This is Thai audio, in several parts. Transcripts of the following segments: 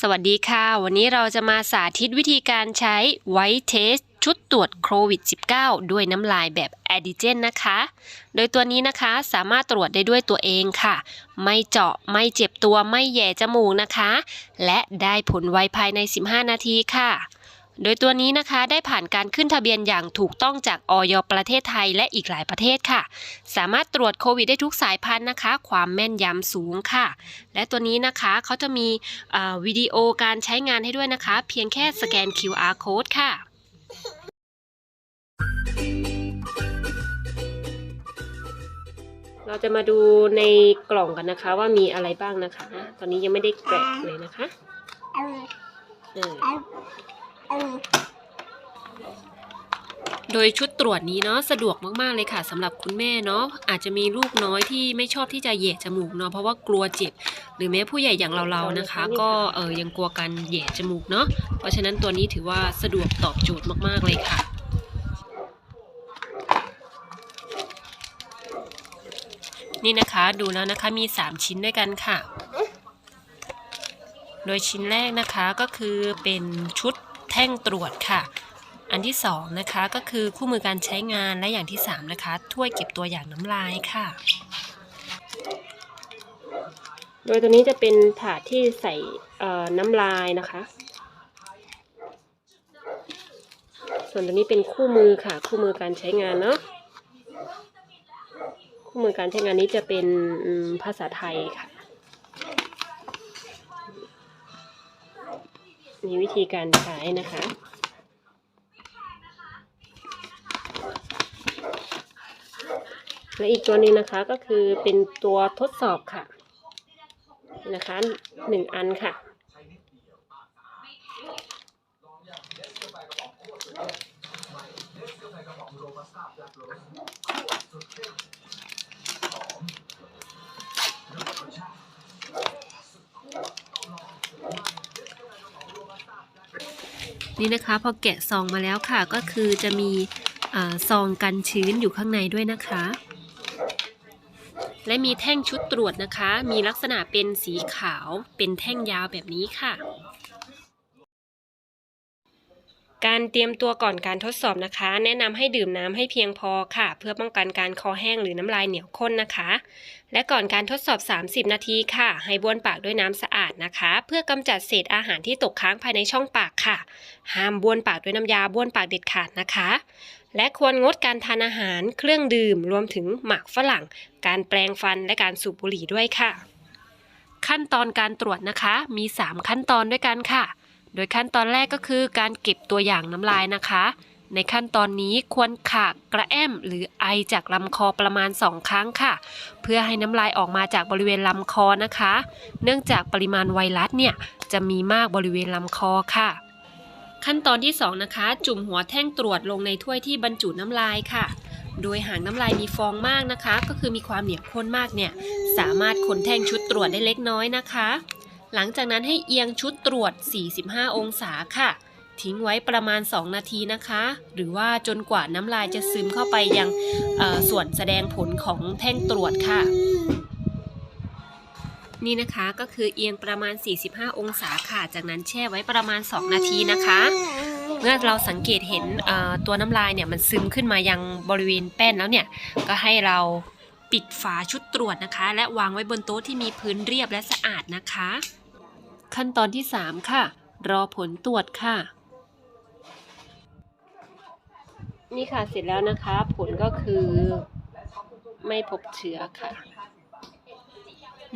สวัสดีค่ะ วันนี้เราจะมาสาธิตวิธีการใช้ไวท์เทสชุดตรวจโควิด -19 ด้วยน้ำลายแบบแอดิเจนนะคะ โดยตัวนี้นะคะสามารถตรวจได้ด้วยตัวเองค่ะ ไม่เจาะไม่เจ็บตัวไม่แย่จมูกนะคะ และได้ผลไวภายใน 15 นาทีค่ะ โดยตัวนี้นะคะได้ผ่านการขึ้นทะเบียนอย่างถูกต้องจากออยประเทศไทยและอีกหลายประเทศค่ะ สามารถตรวจโควิดได้ทุกสายพันธุ์นะคะ ความแม่นยำสูงค่ะ และตัวนี้นะคะเขาจะมีอ่าวิดีโอการใช้งานให้ด้วยนะคะ เพียงแค่สแกน QR code ค่ะเราจะมาดูในกล่องกันนะคะ ว่ามีอะไรบ้างนะคะ ตอนนี้ยังไม่ได้แกะเลยนะคะเออ โดยชุดตรวจนี้เนาะสะดวกมากๆเลยค่ะสำหรับคุณแม่เนาะอาจจะมีลูกน้อยที่ไม่ชอบที่จะเหยะจมูกเนาะเพราะว่ากลัวเจ็บ หรือแม้ผู้ใหญ่อย่างเราๆนะคะ ก็เออยังกลัวการเหยะจมูกเนาะเพราะฉะนั้นตัวนี้ถือว่าสะดวกตอบโจทย์มากๆเลยค่ะนี่นะคะดูแล้วนะคะมี 3 ชิ้นด้วยกันค่ะ โดยชิ้นแรกนะคะก็คือเป็นชุด แท่งตรวจค่ะ อันที่2นะคะก็คือคู่มือการใช้งานและอย่างที่3นะคะถ้วยเก็บตัวอย่างน้ำลายค่ะ โดยตัวนี้จะเป็นถาดที่ใส่น้ำลายนะคะ ส่วนตัวนี้เป็นคู่มือค่ะ คู่มือการใช้งานเนาะคู่มือการใช้งานนี้จะเป็นภาษาไทยค่ะ มีวิธีการใช้นะคะ และอีกตัวนึงนะคะก็คือเป็นตัวทดสอบค่ะ นะคะหนึ่งอันค่ะ นี่นะคะพอแกะซองมาแล้วค่ะก็คือจะมีอซองกันชื้นอยู่ข้างในด้วยนะคะ และมีแท่งชุดตรวจนะคะ มีลักษณะเป็นสีขาวเป็นแท่งยาวแบบนี้ค่ะ การเตรียมตัวก่อนการทดสอบนะคะ แนะนำให้ดื่มน้ำให้เพียงพอค่ะ เพื่อป้องกันการคอแห้งหรือน้ำลายเหนียวข้นนะคะ และก่อนการทดสอบ 30 นาทีค่ะ ให้บ้วนปากด้วยน้ำสะอาดนะคะ เพื่อกำจัดเศษอาหารที่ตกค้างภายในช่องปากค่ะ ห้ามบ้วนปากด้วยน้ำยาบ้วนปากเด็ดขาดนะคะ และควรงดการทานอาหารเครื่องดื่ม รวมถึงหมากฝรั่ง การแปรงฟันและการสูบบุหรี่ด้วยค่ะ ขั้นตอนการตรวจนะคะมี 3 ขั้นตอนด้วยกันค่ะ โดยขั้นตอนแรกก็คือการเก็บตัวอย่างน้ำลายนะคะ ในขั้นตอนนี้ควรขากกระแอมหรือไอจากลำคอประมาณ 2 ครั้งค่ะ เพื่อให้น้ำลายออกมาจากบริเวณลำคอนะคะ เนื่องจากปริมาณไวรัสเนี่ยจะมีมากบริเวณลำคอค่ะ ขั้นตอนที่ 2 นะคะ จุ่มหัวแท่งตรวจลงในถ้วยที่บรรจุน้ำลายค่ะ โดยหากน้ำลายมีฟองมากนะคะ ก็คือมีความเหนียวข้นมากเนี่ยสามารถคนแท่งชุดตรวจได้เล็กน้อยนะคะ หลังจากนั้นให้เอียงชุดตรวจ 45 องศาค่ะ ทิ้งไว้ประมาณ 2 นาทีนะคะ หรือว่าจนกว่าน้ำลายจะซึมเข้าไปยังส่วนแสดงผลของแท่งตรวจค่ะ นี่นะคะก็คือเอียงประมาณ 45 องศาค่ะ จากนั้นแช่ไว้ประมาณ 2 นาทีนะคะเมื่อเราสังเกตเห็นตัวน้ำลายเนี่ยมันซึมขึ้นมายังบริเวณแป้นแล้วเนี่ย ก็ให้เราปิดฝาชุดตรวจนะคะ และวางไว้บนโต๊ะที่มีพื้นเรียบและสะอาดนะคะ ขั้นตอนที่ 3 ค่ะ รอผลตรวจค่ะ นี่ค่ะเสร็จแล้วนะคะ ผลก็คือไม่พบเชื้อค่ะ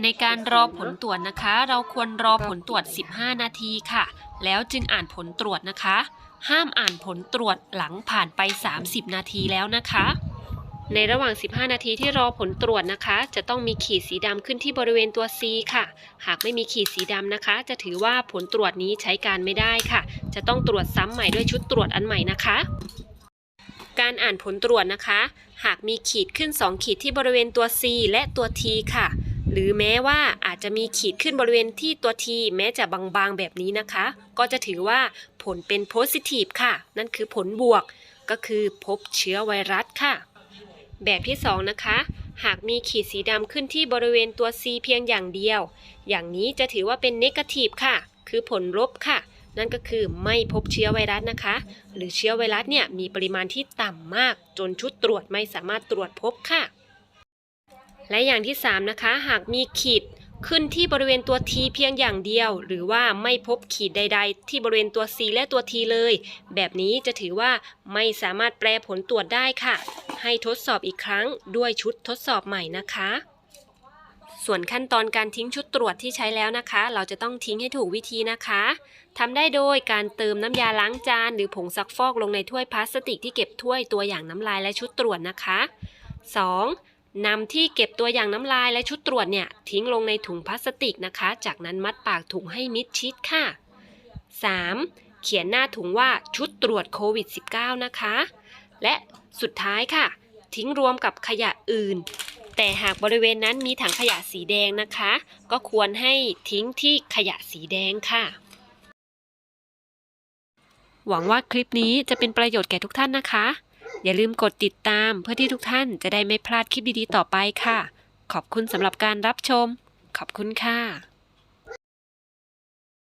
ในการรอผลตรวจนะคะ เราควรรอผลตรวจ 15 นาทีค่ะ แล้วจึงอ่านผลตรวจนะคะ ห้ามอ่านผลตรวจหลังผ่านไป 30 นาทีแล้วนะคะ ในระหว่าง 15 นาทีที่รอผลตรวจนะคะ จะต้องมีขีดสีดำขึ้นที่บริเวณตัว C ค่ะ หากไม่มีขีดสีดำนะคะ จะถือว่าผลตรวจนี้ใช้การไม่ได้ค่ะ จะต้องตรวจซ้ำใหม่ด้วยชุดตรวจอันใหม่นะคะ การอ่านผลตรวจนะคะ หากมีขีดขึ้น 2 ขีดที่บริเวณตัว C และตัว T ค่ะ หรือแม้ว่าอาจจะมีขีดขึ้นบริเวณที่ตัว T แม้จะบางๆแบบนี้นะคะ ก็จะถือว่าผลเป็น positive ค่ะ นั่นคือผลบวก ก็คือพบเชื้อไวรัสค่ะ แบบที่ 2 นะคะ หากมีขีดสีดำขึ้นที่บริเวณตัว C เพียงอย่างเดียว อย่างนี้จะถือว่าเป็น negative ค่ะ คือผลลบค่ะ นั่นก็คือไม่พบเชื้อไวรัสนะคะ หรือเชื้อไวรัสเนี่ยมีปริมาณที่ต่ำมาก จนชุดตรวจไม่สามารถตรวจพบค่ะ และอย่างที่ 3 นะคะ หากมีขีดขึ้นที่บริเวณตัว T เพียงอย่างเดียว หรือว่าไม่พบขีดใด ๆ ที่บริเวณตัว C และตัว T เลย แบบนี้จะถือว่าไม่สามารถแปลผลตรวจได้ค่ะ ให้ทดสอบอีกครั้งด้วยชุดทดสอบใหม่นะคะ ส่วนขั้นตอนการทิ้งชุดตรวจที่ใช้แล้วนะคะ เราจะต้องทิ้งให้ถูกวิธีนะคะทำได้โดยการเติมน้ำยาล้างจานหรือผงซักฟอกลงในถ้วยพลาสติกที่เก็บถ้วยตัวอย่างน้ำลายและชุดตรวจนะคะ 2. นำที่เก็บตัวอย่างน้ำลายและชุดตรวจเนี่ย ทิ้งลงในถุงพลาสติกนะคะ จากนั้นมัดปากถุงให้มิดชิดค่ะ 3. เขียนหน้าถุงว่าชุดตรวจโควิด -19 นะคะ และสุดท้ายค่ะ ทิ้งรวมกับขยะอื่น แต่หากบริเวณนั้นมีถังขยะสีแดงนะคะ ก็ควรให้ทิ้งที่ขยะสีแดงค่ะ หวังว่าคลิปนี้จะเป็นประโยชน์แก่ทุกท่านนะคะ อย่าลืมกดติดตามเพื่อที่ทุกท่านจะได้ไม่พลาดคลิปดีๆต่อไปค่ะ ขอบคุณสำหรับการรับชม ขอบคุณค่ะ